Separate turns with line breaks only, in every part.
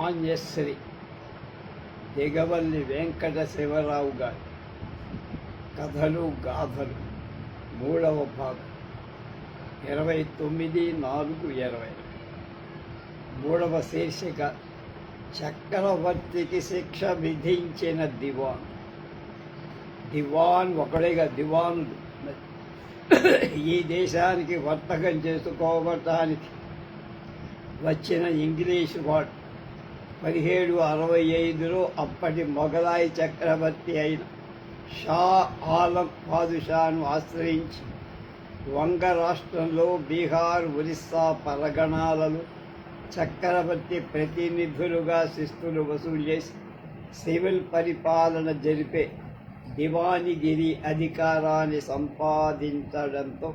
మాన్యశ్రీ దిగవల్లి వెంకట శివరావు గారి. కథలు గాథలు మూడవ భాగం. ఇరవై తొమ్మిది నాలుగు ఇరవై. మూడవ శీర్షిక చక్రవర్తికి శిక్ష విధించిన దివాన్. దివాన్ ఒకడేగా దివానుడు. ఈ దేశానికి వర్తకం చేసుకోవటానికి వచ్చిన ఇంగ్లీష్ వాడు. పదిహేడు అరవై ఐదులో అప్పటి మొఘలాయి చక్రవర్తి అయిన షా ఆలం పాదుషాను ఆశ్రయించి వంగ రాష్ట్రంలో బీహార్ ఒరిస్సా పరగణాలలో చక్రవర్తి ప్రతినిధులుగా శిస్తులు వసూలు చేసి సివిల్ పరిపాలన జరిపే దివానిగిరి అధికారాన్ని సంపాదించడంతో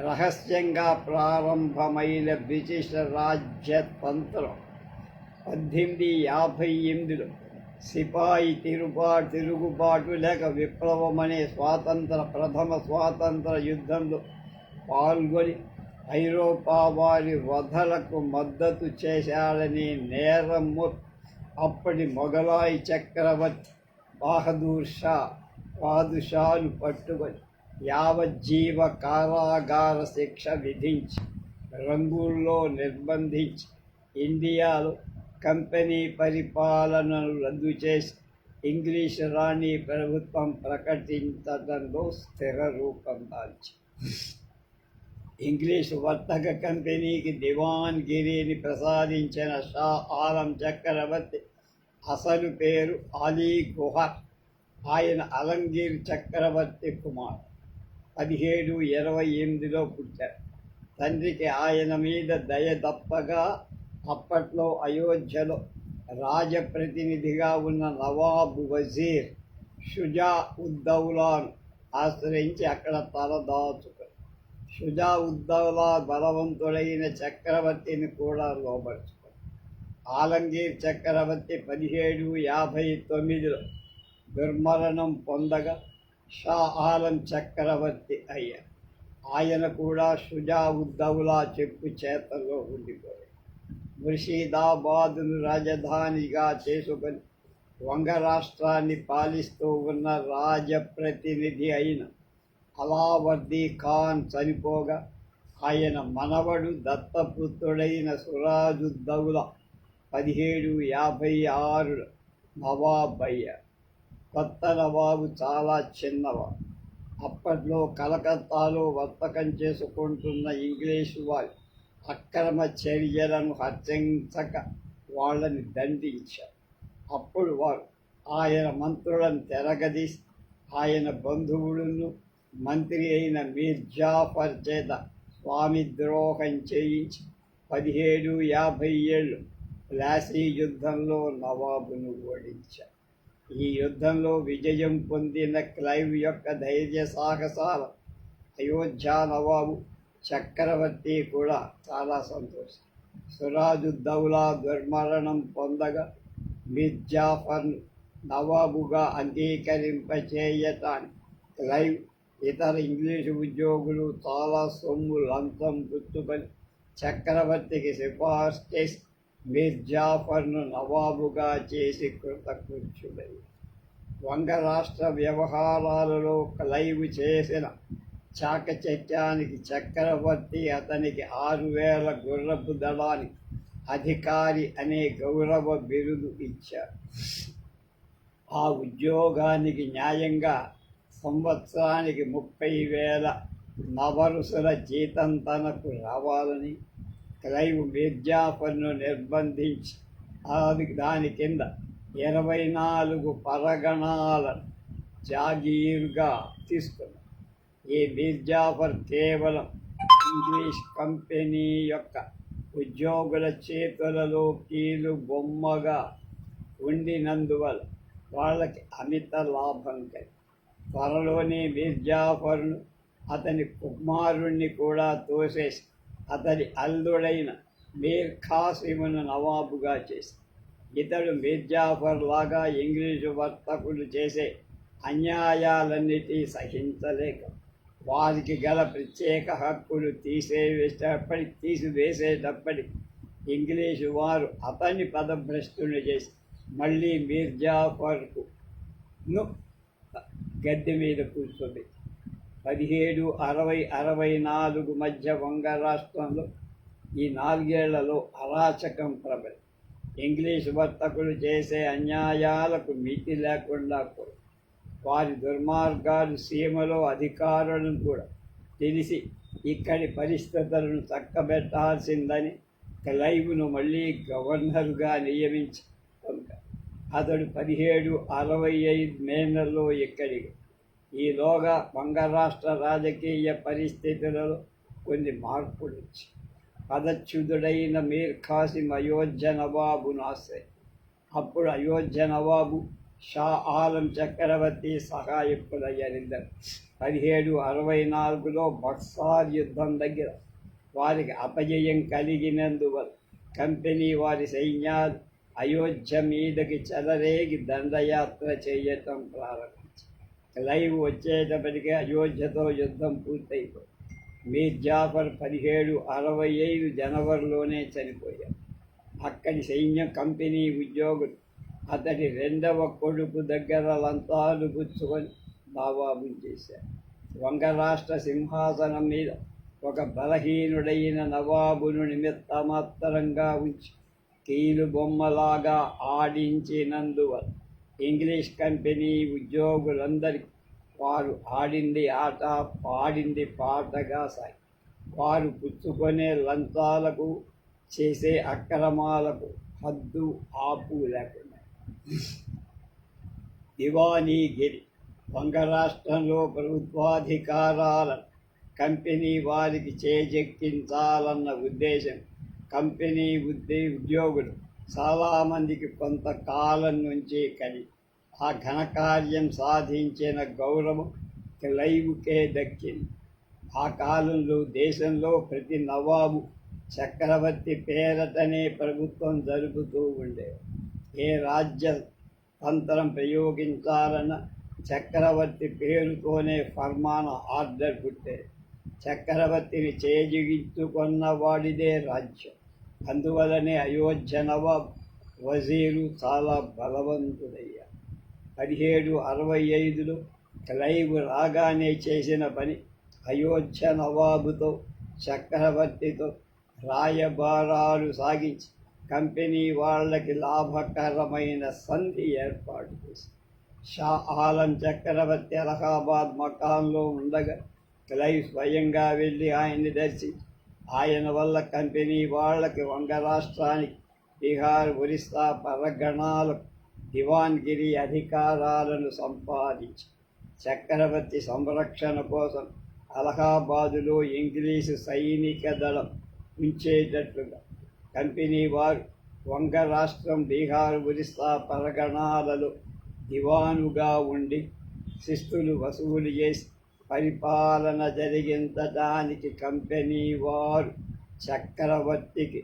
రహస్యంగా ప్రారంభమైన బ్రిటిష్ రాజ్యతంత్రం పద్దెనిమిది యాభై ఎనిమిదిలో సిపాయి తిరుపా తిరుగుబాటు లేక విప్లవం అనే స్వాతంత్ర ప్రథమ స్వాతంత్ర యుద్ధంలో పాల్గొని ఐరోపా వారి వధలకు మద్దతు చేశాడని నేరము అప్పటి మొఘలాయి చక్రవర్తి బహదూర్ షా పాదుషాను పట్టుకొని యావజ్జీవ కారాగార శిక్ష విధించి రంగుల్లో నిర్బంధించి ఇండియాలో కంపెనీ పరిపాలనను రద్దు చేసి ఇంగ్లీష్ రాణి ప్రభుత్వం ప్రకటించడంలో స్థిర రూపం దాల్చి ఇంగ్లీష్ వర్తక కంపెనీకి దివాన్ గిరిని ప్రసాదించిన షా ఆలం చక్రవర్తి అసలు పేరు అలీ గుహర్. ఆయన అలంగీర్ చక్రవర్తి కుమార్. పదిహేడు ఇరవై ఎనిమిదిలో పుట్టారు తండ్రికి ఆయన మీద దయ తప్పగా అప్పట్లో అయోధ్యలో రాజప్రతినిధిగా ఉన్న నవాబు వజీర్ షుజా ఉద్దౌలాను ఆశ్రయించి అక్కడ తలదాచుకుని షుజా ఉద్దౌలా బలవంతుడైన చక్రవర్తిని కూడా లోపరుచుకుని ఆలంగీర్ చక్రవర్తి పదిహేడు యాభై తొమ్మిదిలో దుర్మరణం పొందగా షా ఆలం చక్రవర్తి అయ్యారు ఆయన కూడా షుజా ఉద్దౌలా చెప్పు చేతల్లో ఉండిపోయారు ముర్షీదాబాదును రాజధానిగా చేసుకొని వంగ రాష్ట్రాన్ని పాలిస్తూ ఉన్న రాజప్రతినిధి అయిన అలావర్దీ ఖాన్ చనిపోగా ఆయన మనవడు దత్తపుత్రుడైన సురాజుద్దౌల పదిహేడు యాభై ఆరు నవాబ్ కొత్త నవాబు చాలా చిన్నవాడు. అప్పట్లో కలకత్తాలో వర్తకం చేసుకుంటున్న ఇంగ్లీషు వారు అక్రమ చర్యలను హర్చించక వాళ్ళని దండించారు. అప్పుడు వారు ఆయన మంత్రులను తెరగదీసి ఆయన బంధువులను మంత్రి అయిన మీర్జాఫర్ చేత స్వామి ద్రోహం చేయించి పదిహేడు యాభై ఏళ్ళు ప్లాసీ యుద్ధంలో నవాబును ఓడించారు. ఈ యుద్ధంలో విజయం పొందిన క్లైవ్ యొక్క ధైర్య సాహసాల అయోధ్య నవాబు చక్రవర్తి కూడా చాలా సంతోషం. సురాజుద్దౌలా దుర్మరణం పొందగా మిర్జాఫర్ను నవాబుగా అంగీకరింపచేయటానికి క్లైవ్ ఇతర ఇంగ్లీషు ఉద్యోగులు చాలా సొమ్ము లంచం పుచ్చుకొని చక్రవర్తికి సిఫార్సు చేసి మిర్జాఫర్ను నవాబుగా చేసి కృతకృత్యుడై వంగ రాష్ట్ర వ్యవహారాలలో క్లైవ్ చేసిన చాకచక్యానికి చక్రవర్తి అతనికి ఆరు వేల గుర్రపు దళానికి అధికారి అనే గౌరవ బిరుదు ఇచ్చారు. ఆ ఉద్యోగానికి న్యాయంగా సంవత్సరానికి ముప్పై వేల నవరుసుల జీతం తనకు రావాలని క్లైవ్ మీర్జాఫర్ను నిర్బంధించి అది దాని కింద ఇరవై నాలుగు పరగణాలను జాగీరుగా తీసుకున్నారు ఈ మీర్జాఫర్ కేవలం ఇంగ్లీష్ కంపెనీ యొక్క ఉద్యోగుల చేతులలో కీలు బొమ్మగా ఉండినందువల్ల వాళ్ళకి అమిత లాభం కలిగి త్వరలోనే మీర్జాఫర్ను అతని కుమారుణ్ణి కూడా తోసేసి అతని అల్లుడైన మీర్ ఖాసిమును నవాబుగా చేసి ఇతడు మీర్జాఫర్ లాగా ఇంగ్లీషు వర్తకులు చేసే అన్యాయాలన్నిటి సహించలేక వారికి గల ప్రత్యేక హక్కులు తీసేవేసేటప్పటికి తీసివేసేటప్పటి ఇంగ్లీషు వారు అతన్ని పదభ్రష్టుని చేసి మళ్ళీ మీర్జాఫర్కు ను గద్దె మీద కూర్చుంది పదిహేడు అరవై అరవై నాలుగు మధ్య వంగ రాష్ట్రంలో ఈ నాలుగేళ్ళలో అరాచకం ప్రబలి ఇంగ్లీష్ వర్తకులు చేసే అన్యాయాలకు మితి లేకుండా పోయి వారి దుర్మార్గాలు సీమలో అధికారులను కూడా తెలిసి ఇక్కడి పరిస్థితులను చక్కబెట్టాల్సిందని క్లైవ్ను మళ్ళీ గవర్నర్గా నియమించి అతడు పదిహేడు అరవై ఐదు మే నెలలో ఇక్కడికి ఈలోగా వంగరాష్ట్ర రాజకీయ పరిస్థితులలో కొన్ని మార్పులు వచ్చి పదచ్యుతుడైన మీర్ ఖాసిం అయోధ్య నవాబును ఆశ్రయి అప్పుడు అయోధ్య నవాబు షా ఆలం చక్రవర్తి సహాయకులయ్యారిద్దరు పదిహేడు అరవై నాలుగులో బక్సార్ యుద్ధం దగ్గర వారికి అపజయం కలిగినందువల్ల కంపెనీ వారి సైన్యాలు అయోధ్య మీదకి చెలరేగి దండయాత్ర చేయటం ప్రారంభించి లైవ్ వచ్చేటప్పటికే అయోధ్యతో యుద్ధం పూర్తయిపోయింది. మీర్ జాఫర్ పదిహేడు అరవై ఐదు జనవరిలోనే చనిపోయారు. అక్కడి సైన్యం కంపెనీ ఉద్యోగులు అతడి రెండవ కొడుకు దగ్గర లంతాలు గుచ్చుకొని నవాబు చేశారు. వంగ రాష్ట్ర సింహాసనం మీద ఒక బలహీనుడైన నవాబును నిమిత్తమాత్రంగా ఉంచి కీలు బొమ్మలాగా ఆడించినందువల్ల ఇంగ్లీష్ కంపెనీ ఉద్యోగులందరికీ వారు ఆడింది ఆట పాడింది పాటగా సాగి వారు పుచ్చుకునే లంచాలకు చేసే అక్రమాలకు హద్దు ఆపు లేకుండా దివానీగిరి వంగ రాష్ట్రంలో ప్రభుత్వాధికారాలను కంపెనీ వారికి చేజెక్కించాలన్న ఉద్దేశం. కంపెనీ ఉద్దే ఉద్యోగులు చాలామందికి కొంతకాలం నుంచి కలి. ఆ ఘనకార్యం సాధించిన గౌరవం క్లైవ్కే దక్కింది. ఆ కాలంలో దేశంలో ప్రతి నవాబు చక్రవర్తి పేరటనే ప్రభుత్వం జరుపుతూ ఉండేది. ఏ రాజ్య తంత్రం ప్రయోగించాలన్న చక్రవర్తి పేరుతోనే ఫర్మాన ఆర్డర్ పుట్టేది చక్రవర్తిని చేజిగించుకున్న వాడిదే రాజ్యం. అందువలనే అయోధ్య నవాబ్ వజీరు చాలా బలవంతుడయ్యా. పదిహేడు అరవై ఐదులో క్లైవ్ రాగానే చేసిన పని అయోధ్య నవాబుతో చక్రవర్తితో రాయబారాలు సాగించి కంపెనీ వాళ్ళకి లాభకరమైన సంధి ఏర్పాటు చేసి షా ఆలం చక్రవర్తి అలహాబాద్ మకాంలో ఉండగా క్లైవ్ స్వయంగా వెళ్ళి ఆయన్ని దర్శించి ఆయన వల్ల కంపెనీ వాళ్ళకి వంగ రాష్ట్రానికి బీహార్ ఒరిస్సా పరగణాలకు దివాన్గిరి అధికారాలను సంపాదించి చక్రవర్తి సంరక్షణ కోసం అలహాబాదులో ఇంగ్లీషు సైనిక దళం ఉంచేటట్లుగా కంపెనీ వారు వంగ రాష్ట్రం బీహార్ ఒరిస్సా పరగణాలలో దివానుగా ఉండి శిస్తులు వసూలు చేసి పరిపాలన జరిగించడానికి కంపెనీ వారు చక్రవర్తికి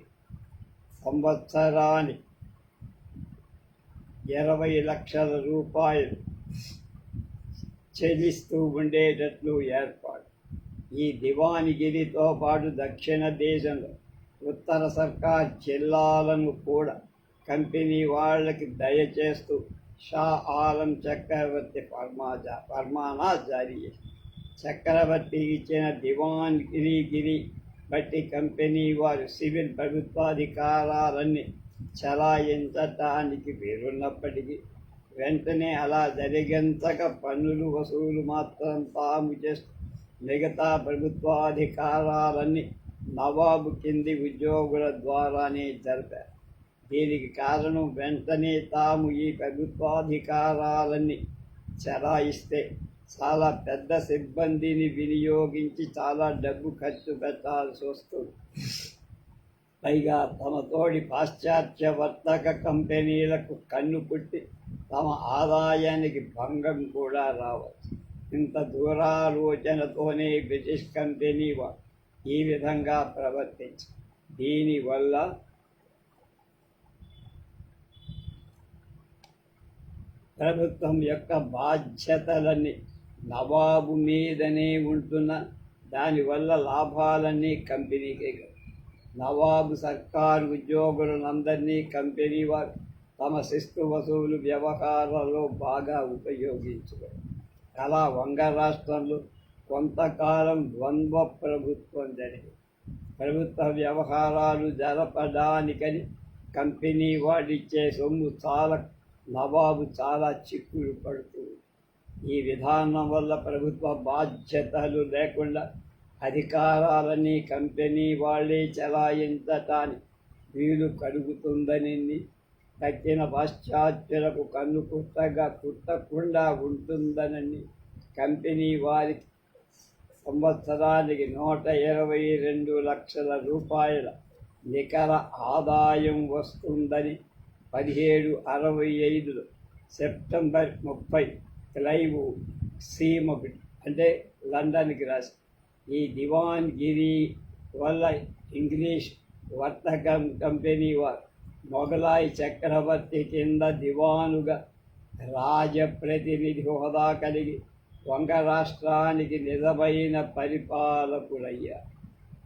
సంవత్సరాన్ని ఇరవై లక్షల రూపాయలు చెల్లిస్తూ ఉండేటట్లు ఏర్పాటు. ఈ దివానిగిరితో పాటు దక్షిణ దేశంలో ఉత్తర సర్కార్ జిల్లాలను కూడా కంపెనీ వాళ్ళకి దయచేస్తూ షా ఆలం చక్రవర్తి ఫర్మాజా ఫర్మానా జారీ చేసి చక్రవర్తి ఇచ్చిన దివాన్ గిరిగిరి బట్టి కంపెనీ వారు సివిల్ ప్రభుత్వాధికారాలన్నీ చలాయించటానికి వీరున్నప్పటికీ వెంటనే అలా జరిగేంతగా పన్నులు వసూలు మాత్రం తాము చేస్తూ మిగతా ప్రభుత్వాధికారాలన్నీ నవాబు కింది ఉద్యోగుల ద్వారానే జరిపారు దీనికి కారణం వెంటనే తాము ఈ ప్రభుత్వాధికారాలని చెలాయిస్తే చాలా పెద్ద సిబ్బందిని వినియోగించి చాలా డబ్బు ఖర్చు పెట్టాల్సి వస్తుంది. పైగా తమ తోడి పాశ్చాత్య వర్తక కంపెనీలకు కన్ను పుట్టి తమ ఆదాయానికి భంగం కూడా రావచ్చు. ఇంత దూరాలోచనతోనే బ్రిటిష్ కంపెనీ వారు ఈ విధంగా ప్రవర్తించి. దీనివల్ల ప్రభుత్వం యొక్క బాధ్యతలన్నీ నవాబు మీదనే ఉంటున్న దానివల్ల లాభాలన్నీ కంపెనీకే నవాబు సర్కారు ఉద్యోగులందరినీ కంపెనీ వారు తమ శిస్తు వసూలు వ్యవహారాల్లో బాగా ఉపయోగించుకోరు అలా వంగ రాష్ట్రంలో కొంతకాలం ద్వంద్వ ప్రభుత్వం జరిగింది ప్రభుత్వ వ్యవహారాలు జరపడానికని కంపెనీ వాడిచ్చే సొమ్ము చాలా నవాబు చాలా చిక్కులు పడుతుంది ఈ విధానం వల్ల ప్రభుత్వ బాధ్యతలు లేకుండా అధికారాలని కంపెనీ వాళ్ళే చలాయించటానికి వీలు కలుగుతుందని తక్కిన పాశ్చాత్యులకు కన్ను కుట్టగా కుట్టకుండా ఉంటుందనని కంపెనీ వారికి సంవత్సరానికి నూట ఇరవై రెండు లక్షల రూపాయల నికర ఆదాయం వస్తుందని పదిహేడు అరవై ఐదులో సెప్టెంబర్ ముప్పై క్లైవ్ సీమకు అంటే లండన్కి రాసి. ఈ దివాన్ గిరి వల్ల ఇంగ్లీష్ వర్తకం కంపెనీ వారు మొఘలాయి చక్రవర్తి కింద దివానుగా రాజప్రతినిధి హోదా కలిగి వంగ రాష్ట్రానికి నిజమైన పరిపాలకుడయ్యా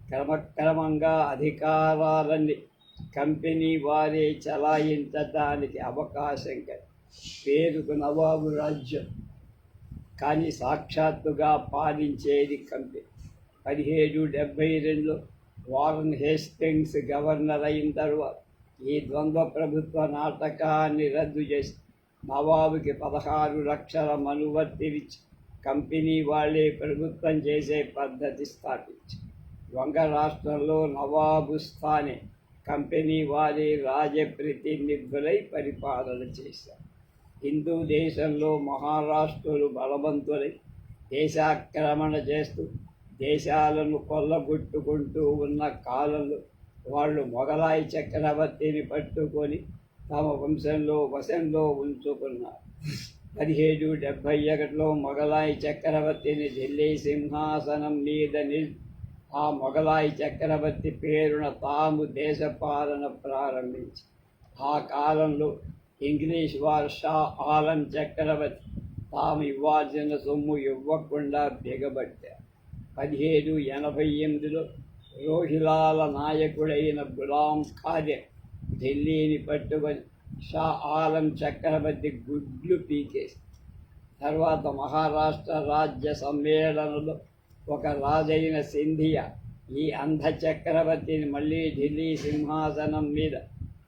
క్రమక్రమంగా అధికారాలన్నీ కంపెనీ వారే చలాయించడానికి అవకాశం కలిగి పేరుకు నవాబు రాజ్యం. కానీ సాక్షాత్తుగా పాలించేది కంపెనీ పదిహేడు డెబ్బై రెండులో వారన్ హేస్టింగ్స్ గవర్నర్ అయిన తర్వాత ఈ ద్వంద్వ ప్రభుత్వ నాటకాన్ని రద్దు చేసి నవాబుకి పదహారు లక్షల మనువర్తిరిచ్చి కంపెనీ వాళ్ళే ప్రభుత్వం చేసే పద్ధతి స్థాపించి. వంగ రాష్ట్రంలో నవాబు స్థానే కంపెనీ వారే రాజప్రతినిధులై పరిపాలన చేశారు. హిందూ దేశంలో మహారాష్ట్రులు బలవంతులై దేశాక్రమణ చేస్తూ దేశాలను కొల్లగొట్టుకుంటూ ఉన్న కాలంలో వాళ్ళు మొగలాయి చక్రవర్తిని పట్టుకొని తమ వంశంలో వశంలో ఉంచుకున్నారు. పదిహేడు డెబ్భై ఒకటిలో మొఘలాయి చక్రవర్తిని ఢిల్లీ సింహాసనం మీద నిల్ ఆ మొఘలాయి చక్రవర్తి పేరున తాము దేశపాలన ప్రారంభించి ఆ కాలంలో ఇంగ్లీష్ వారు షా ఆలం చక్రవర్తి తాము ఇవ్వాల్సిన సొమ్ము ఇవ్వకుండా దిగబట్టారు పదిహేడు ఎనభై ఎనిమిదిలో రోహిలాల నాయకుడైన గులాం ఖాదే ఢిల్లీని పట్టుకొని షా ఆలం చక్రవర్తి గుడ్లు పీకేసి తర్వాత మహారాష్ట్ర రాజ్య సమ్మేళనలో ఒక రాజైన సింధియా ఈ అంధ చక్రవర్తిని మళ్ళీ ఢిల్లీ సింహాసనం మీద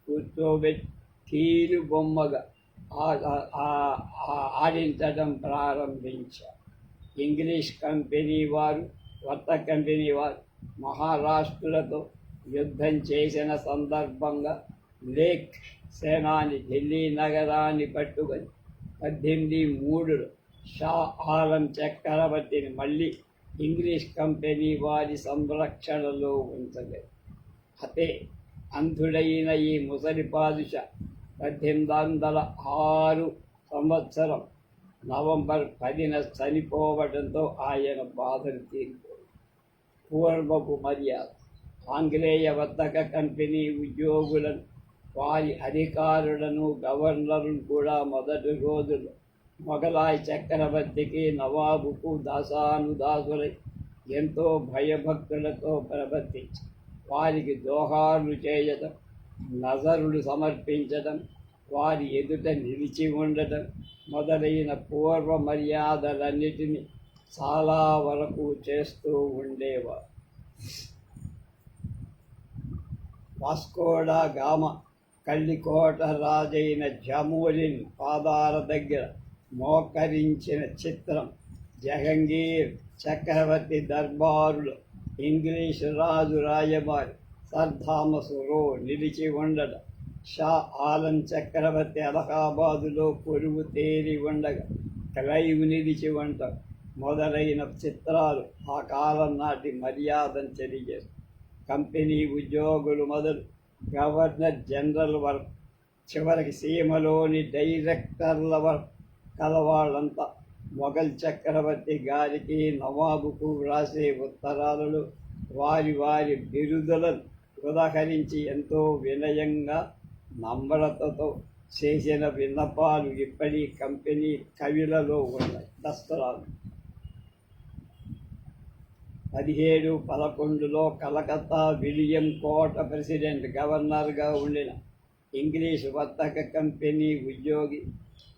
కూర్చోబెట్టి కీలు బొమ్మగా ఆడించడం ప్రారంభించారు. ఇంగ్లీష్ కంపెనీ వారు వర్త కంపెనీ వారు మహారాష్ట్రులతో యుద్ధం చేసిన సందర్భంగా లేక్ సేనాని ఢిల్లీ నగరాన్ని పట్టుకొని పద్దెనిమిది మూడులో షా ఆలం చక్రవర్తిని మళ్ళీ ఇంగ్లీష్ కంపెనీ వారి సంరక్షణలో ఉంచలేదు. అతే అంధుడైన ఈ ముసలి పాదుష పద్దెనిమిది వందల ఆరు సంవత్సరం నవంబర్ పదిన చనిపోవడంతో ఆయన బాధలు తీరిపోయి పూర్వపు మర్యాద. ఆంగ్లేయ వర్తక కంపెనీ ఉద్యోగులను వారి అధికారులను గవర్నర్ను కూడా మొదటి రోజులు మొఘలాయి చక్రవర్తికి నవాబుకు దాసానుదాసులై ఎంతో భయభక్తులతో ప్రవర్తించి వారికి దోహాలు చేయటం నజరులు సమర్పించడం వారి ఎదుట నిలిచి ఉండటం మొదలైన పూర్వ మర్యాదలన్నిటినీ చాలా వరకు చేస్తూ ఉండేవారు. వాస్కోడా గామ కళ్ళికోట రాజైన జమూలిన్ పాదాల దగ్గర మోకరించిన చిత్రం జహంగీర్ చక్రవర్తి దర్బారులు ఇంగ్లీష్ రాజు రాయబారి సర్ థామస్ రో నిలిచి ఉండడం షా ఆలం చక్రవర్తి అలహాబాదులో పొరుగు తేరి ఉండగా క్లైవ్ నిలిచి ఉండటం మొదలైన చిత్రాలు ఆ కాలం నాటి మర్యాదను తెలియజేస్తాయి కంపెనీ ఉద్యోగులు మొదలు గవర్నర్ జనరల్ వరకు చివరికి సీమలోని డైరెక్టర్ల వరకు కలవాళ్ళంతా మొఘల్ చక్రవర్తి గారికి నవాబుకు వ్రాసే ఉత్తరాలలో వారి వారి బిరుదులను ఉదహరించి ఎంతో వినయంగా నమ్రతతో చేసిన విన్నపాలు ఇప్పటి కంపెనీ కవిలలో ఉన్నాయి దస్తరాలు. పదిహేడు పదకొండులో కలకత్తా విలియం కోట ప్రెసిడెంట్ గవర్నర్గా ఉండిన ఇంగ్లీష్ వర్తక కంపెనీ ఉద్యోగి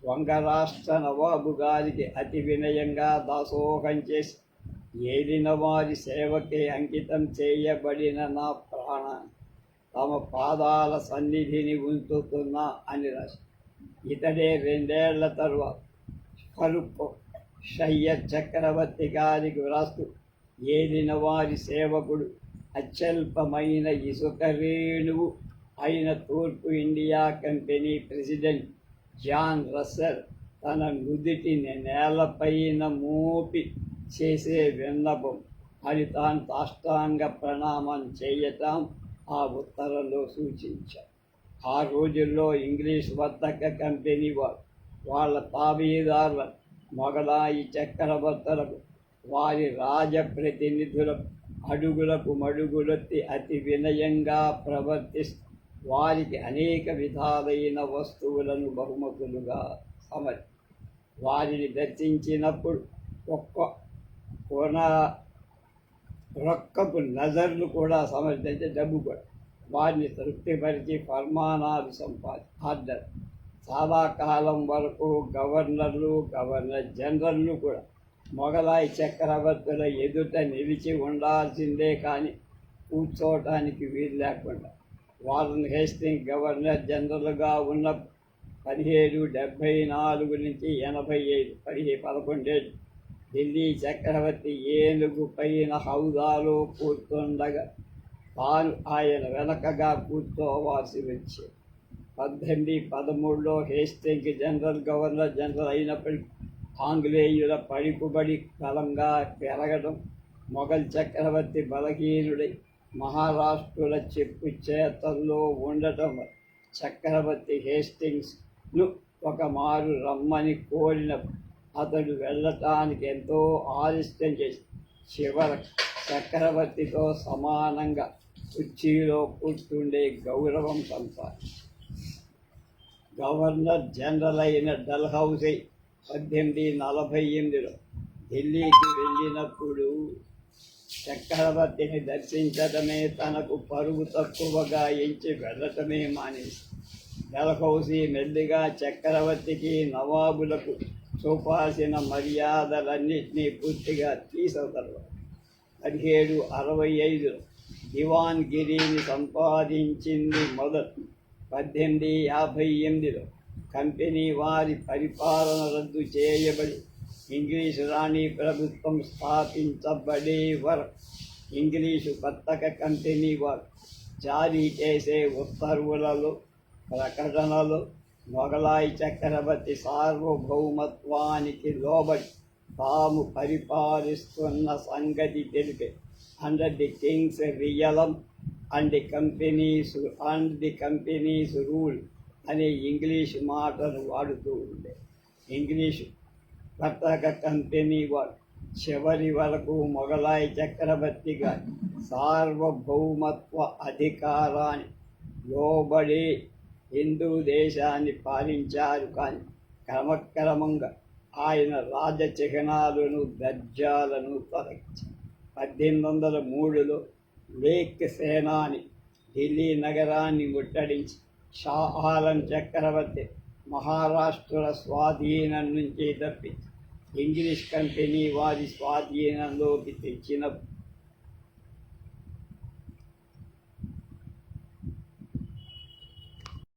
వంగరాష్ట్ర నవాబు గారికి అతి వినయంగా దాసోహం చేసి ఏలిన వారి సేవకే అంకితం చేయబడిన నా ప్రాణాన్ని తమ పాదాల సన్నిధిని ఉంచుతున్నా అని రాసి ఇతడే రెండేళ్ళ తరువాత ఫరూక్ షయ్యద్ చక్రవర్తి గారికి వ్రాస్తూ ఏలిన వారి సేవకుడు. అత్యల్పమైన ఇసుక రేణువు అయిన తూర్పు ఇండియా కంపెనీ ప్రెసిడెంట్ జాన్ రస్సర్ తన నుదిటిని నేలపైన మోపి చేసే విన్నపం. అని తాను సాష్టాంగ ప్రణామం చేయటం ఆ ఉత్తరంలో సూచించారు ఆ రోజుల్లో ఇంగ్లీష్ వర్తక కంపెనీ వారు వాళ్ళ తాబేదారుల మొగలాయి చక్రవర్తులకు వారి రాజప్రతినిధులకు అడుగులకు మడుగులొత్తి అతి వినయంగా ప్రవర్తిస్తూ వారికి అనేక విధాలైన వస్తువులను బహుమతులుగా సమర్ వారిని దర్శించినప్పుడు ఒక్క కొన రొక్కకు నజర్లు కూడా సమర్థించే డబ్బు కూడా. వారిని తృప్తిపరిచి ఫర్మానాలు సంపాది ఆర్డర్. చాలా కాలం వరకు గవర్నర్లు గవర్నర్ జనరల్లు కూడా మొఘలాయి చక్రవర్తుల ఎదుట నిలిచి ఉండాల్సిందే కానీ కూర్చోవటానికి వీలు లేకుండా. వారన్ హేస్టింగ్ గవర్నర్ జనరల్గా ఉన్న పదిహేడు డెబ్భై నాలుగు నుంచి ఎనభై ఐదు పదిహేను పదకొండేళ్ళు. ఢిల్లీ చక్రవర్తి ఏనుగు పైన హౌదాలో కూర్చుండగా తాను ఆయన వెనకగా కూర్చోవాల్సి వచ్చేది. పద్దెనిమిది పదమూడులో హేస్టింగ్ జనరల్ గవర్నర్ జనరల్ అయినప్పటికీ ఆంగ్లేయుల పడిపుబడి బలంగా పెరగడం మొఘల్ చక్రవర్తి బలహీనుడై మహారాష్ట్రుల చెప్పు చేతల్లో ఉండటం చక్రవర్తి హేస్టింగ్స్ను ఒక మారు రమ్మని కోరిన అతడు వెళ్ళటానికి ఎంతో ఆలస్యం చేసి చివర చక్రవర్తితో సమానంగా కుర్చీలో కూర్చుండే గౌరవం సంపాది గవర్నర్ జనరల్ అయిన డల్హౌసీ పద్దెనిమిది నలభై ఎనిమిదిలో ఢిల్లీకి వెళ్ళినప్పుడు చక్రవర్తిని దర్శించడమే తనకు పరుగు తక్కువగా ఎంచి వెళ్ళటమే మానేసి డల్హౌసీ మెల్లిగా చక్రవర్తికి నవాబులకు చూపాల్సిన మర్యాదలన్నింటినీ పూర్తిగా తీసవతలు పదిహేడు అరవై ఐదులో దివాన్ గిరిని సంపాదించింది మొదలు పద్దెనిమిది యాభై ఎనిమిదిలో కంపెనీ వారి పరిపాలన రద్దు చేయబడి ఇంగ్లీషు రాణి ప్రభుత్వం స్థాపించబడే వరకు ఇంగ్లీషు వర్తక కంపెనీ వారు జారీ చేసే ఉత్తర్వులలో ప్రకటనలు మొఘలాయి చక్రవర్తి సార్వభౌమత్వానికి లోబడి తాము పరిపాలిస్తున్న సంగతి తెలిపే under the kings realm and the companies and the companies rule అనే ఇంగ్లీష్ మాటను వాడుతూ ఉండే. ఇంగ్లీషు వర్తక కంపెనీ వాడు చివరి వరకు మొఘలాయి చక్రవర్తిగా సార్వభౌమత్వ అధికారాన్ని లోబడి హిందూ దేశాన్ని పాలించారు కానీ క్రమక్రమంగా ఆయన రాజ చిహ్నాలను దర్జాలను తొలగించారు పద్దెనిమిది వందల మూడులో లేక్ సేనాని ఢిల్లీ నగరాన్ని ముట్టడించి షా ఆలం చక్రవర్తి మహారాష్ట్రుల స్వాధీనం నుంచి తప్పి. ఇంగ్లీష్ కంపెనీ వారి స్వాధీనంలోకి తెచ్చినప్పుడు